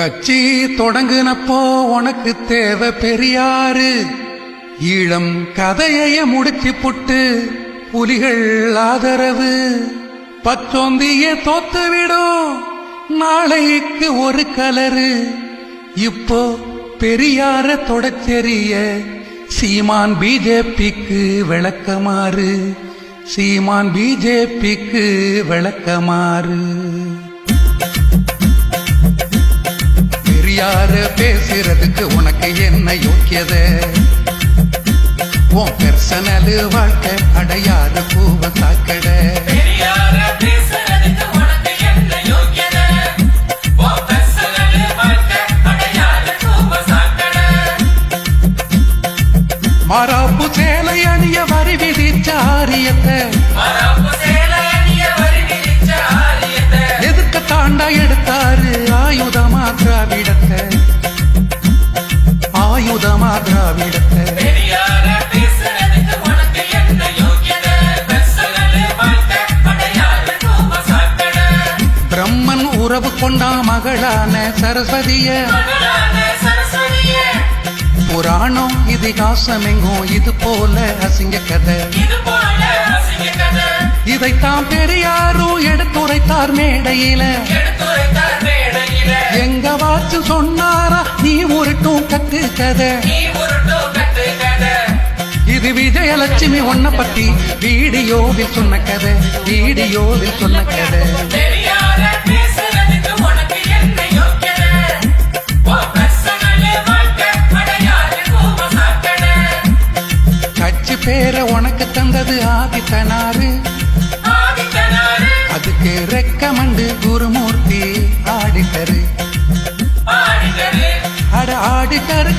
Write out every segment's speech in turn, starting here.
கட்சி தொடங்குனப்போ உனக்கு தேவை பெரியாரு ஈழம் கதைய முடிச்சு புட்டு புலிகள் ஆதரவு. பச்சோந்திய தோத்துவிடும் நாளைக்கு ஒரு கலரு. இப்போ பெரியார தொடச்செறிய சீமான் பிஜேபிக்கு விளக்கமாறு. சீமான் பிஜேபிக்கு விளக்கமாறு. யாரு பேசுறதுக்கு உனக்கு என்ன யோக்கியத? உன் பெர்சனல் வாழ்க்கை அடையாறு பூவ தாக்கட மாறாப்பு சேலை அணிய வரி விதிச்ச கூவ சாக்கடை. பிரம்மன் உறவு கொண்டா மகளான சரஸ்வதிய புராணம் இதிகாசம் எங்கும் இது போல அசிங்க கதை. இதைத்தான் பெரியாரும் எடுத்துரைத்தார் மேடையில. எங்க வாச்சு சொன்னாரா உருட்டும் கட்டு கதை. இது விஜயலட்சுமி உன்னை பத்தி வீடியோவில் சொன்ன கதை வீடியோவில் சொன்ன கதை. கட்சி பேரை உனக்கு தந்தது ஆதித்தனாரு அதுக்கு ரெக்கமண்டு குருமூர்த்தி ஆடிட்டரு.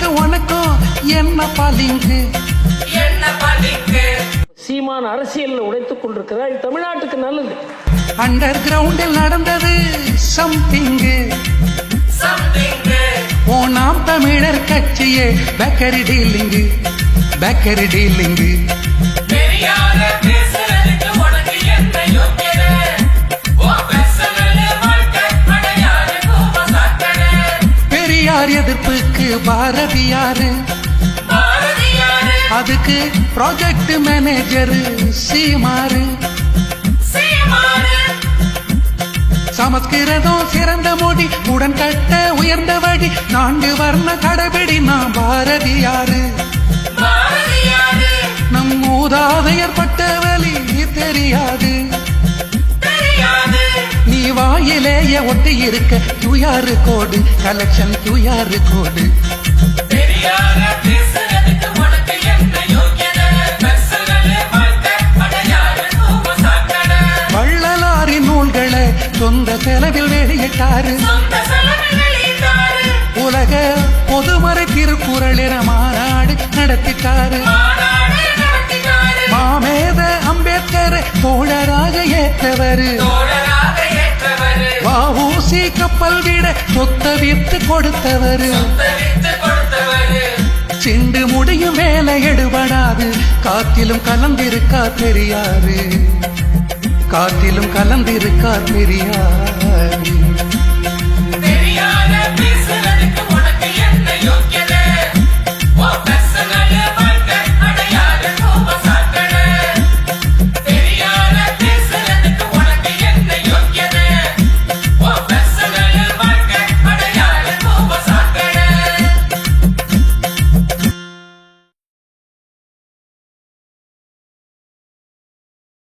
ஆடிட்டருக்கு உனக்கும் என்ன பாலிங்கு? சீமான் அரசியலில் உடைத்துக் கொண்டிருக்கிறார் இது தமிழ்நாட்டுக்கு நல்லது. அண்டர் கிரவுண்டில் நடந்தது சம்திங்கு. ஓ நாம் தமிழர் கட்சியே bakery dealing bakery dealing Bharathiyar. அதுக்கு ப்ராஜெக்ட் மேனேஜர் சீமாறு சமஸ்கிருதம் சிறந்த மொழி உடன் கட்ட உயர்ந்த வழி நான்கு வர்ண கடைபிடி நான் பாரதியாரு. நம் மூதாதையர் பட்ட வலி தெரியாது. நீ வாயிலேயே ஒட்டி இருக்க QR code collection QR code சொந்த செலவில் வெளியிட்டாரு. உலக பொதுமறை திருக்குறள் என மாநாடு நடத்திட்டாரு. மாமேத அம்பேத்கர் தோழராக ஏற்றவரு. வஉசி விட சொத்த வித்து கொடுத்தவரு. சிண்டு முடியும் வேலை எடுபடாது. காத்திலும் கலந்திருக்கா தெரியாது. காத்திலும் கலந்திருக்கா தெரியாது.